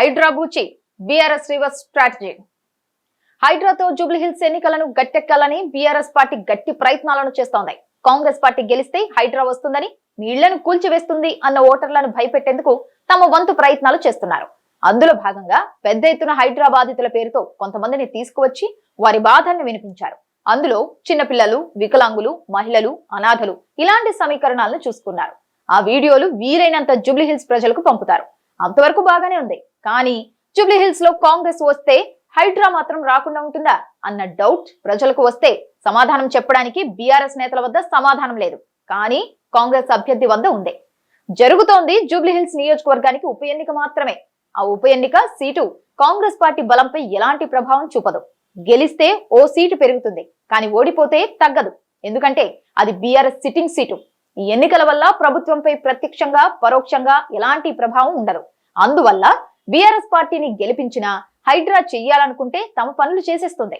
హైడ్రాబూచి BRS reverse strategy. హైడ్రాతో జూబ్లీహిల్స్ ఎన్నికలను గట్టెక్కాలని బీఆర్ఎస్ పార్టీ గట్టి ప్రయత్నాలను చేస్తోంది. కాంగ్రెస్ పార్టీ గెలిస్తే హైడ్రా వస్తుందని నీళ్ళను కూల్చివేస్తుంది అన్న ఓటర్లను భయపెట్టేందుకు తమ వంతు ప్రయత్నాలు చేస్తున్నారు. అందులో భాగంగా పెద్ద ఎత్తున హైడ్రా బాధితుల పేరుతో కొంతమందిని తీసుకువచ్చి వారి బాధల్ని వినిపించారు. అందులో చిన్నపిల్లలు వికలాంగులు మహిళలు అనాథలు ఇలాంటి సమీకరణాలను చూసుకున్నారు. ఆ వీడియోలు వీలైనంత జూబ్లీహిల్స్ ప్రజలకు పంపుతారు. అంతవరకు బాగానే ఉంది. కానీ జూబ్లీహిల్స్లో కాంగ్రెస్ వస్తే హైడ్రా మాత్రం రాకుండా ఉంటుందా అన్న డౌట్ ప్రజలకు వస్తే సమాధానం చెప్పడానికి బీఆర్ఎస్ నేతల వద్ద సమాధానం లేదు. కానీ కాంగ్రెస్ అభ్యర్థి వద్ద ఉంది. జరుగుతోంది జూబ్లీహిల్స్ నియోజకవర్గానికి ఉప ఎన్నిక మాత్రమే. ఆ ఉప ఎన్నిక సీటు కాంగ్రెస్ పార్టీ బలంపై ఎలాంటి ప్రభావం చూపదు. గెలిస్తే ఓ సీటు పెరుగుతుంది కానీ ఓడిపోతే తగ్గదు. ఎందుకంటే అది బీఆర్ఎస్ సిట్టింగ్ సీటు. ఈ ఎన్నికల వల్ల ప్రభుత్వంపై ప్రత్యక్షంగా పరోక్షంగా ఎలాంటి ప్రభావం ఉండదు. అందువల్ల బీఆర్ఎస్ పార్టీని గెలిపించిన హైడ్రా చెయ్యాలనుకుంటే తమ పనులు చేసేస్తుంది.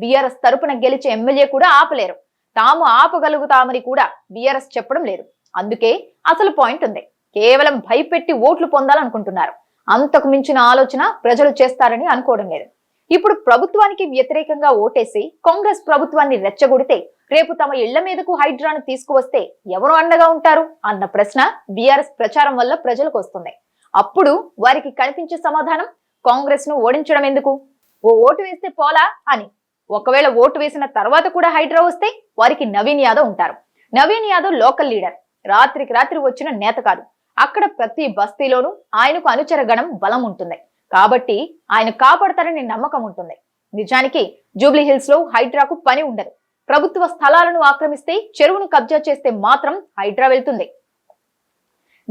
బీఆర్ఎస్ తరపున గెలిచే ఎమ్మెల్యే కూడా ఆపలేరు. తాము ఆపగలుగుతామని కూడా బీఆర్ఎస్ చెప్పడం లేదు. అందుకే అసలు పాయింట్ ఉంది. కేవలం భయపెట్టి ఓట్లు పొందాలనుకుంటున్నారు. అంతకు మించిన ఆలోచన ప్రజలు చేస్తారని అనుకోవడం లేదు. ఇప్పుడు ప్రభుత్వానికి వ్యతిరేకంగా ఓటేసి కాంగ్రెస్ ప్రభుత్వాన్ని రెచ్చగొడితే రేపు తమ ఇళ్ళ మీదకు హైడ్రాను తీసుకువస్తే ఎవరు అండగా ఉంటారు? అన్న ప్రశ్న బీఆర్ఎస్ ప్రచారం వల్ల ప్రజలకు వస్తుంది. అప్పుడు వారికి కనిపించే సమాధానం కాంగ్రెస్ను ఓడించడం ఎందుకు? ఓ ఓటు వేస్తే పోలా అని. ఒకవేళ ఓటు వేసిన తర్వాత కూడా హైడ్రా వస్తే వారికి నవీన్ యాదవ్ ఉంటారు. నవీన్ యాదవ్ లోకల్ లీడర్ రాత్రికి రాత్రి వచ్చిన నేత కాదు. అక్కడ ప్రతి బస్తీలోనూ ఆయనకు అనుచర గణం బలం ఉంటుంది. కాబట్టి ఆయన కాపాడతారని నమ్మకం ఉంటుంది. నిజానికి జూబ్లీ హిల్స్లో హైడ్రాకు పని ఉండదు. ప్రభుత్వ స్థలాలను ఆక్రమిస్తే చెరువును కబ్జా చేస్తే మాత్రం హైడ్రా వెళ్తుంది.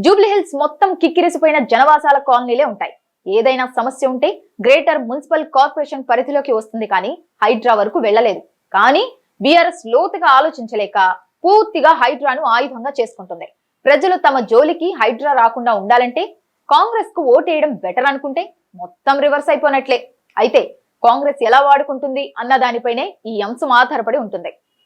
జూబ్లీ హిల్స్ మొత్తం కిక్కిరిసిపోయిన జనవాసాల కాలనీలే ఉంటాయి. ఏదైనా సమస్య ఉంటే గ్రేటర్ మున్సిపల్ కార్పొరేషన్ పరిధిలోకి వస్తుంది కానీ హైడ్రా వరకు వెళ్ళలేదు. కానీ బీఆర్ఎస్ లోతుగా ఆలోచించలేక పూర్తిగా హైడ్రాను ఆయుధంగా చేసుకుంటుంది. ప్రజలు తమ జోలికి హైడ్రా రాకుండా ఉండాలంటే కాంగ్రెస్కు ఓటేయడం బెటర్ అనుకుంటే మొత్తం రివర్స్ అయిపోయినట్లే అయితే కాంగ్రెస్ ఎలా వాడుకుంటుంది అన్న దానిపైనే ఈ అంశం ఆధారపడి ఉంటుంది.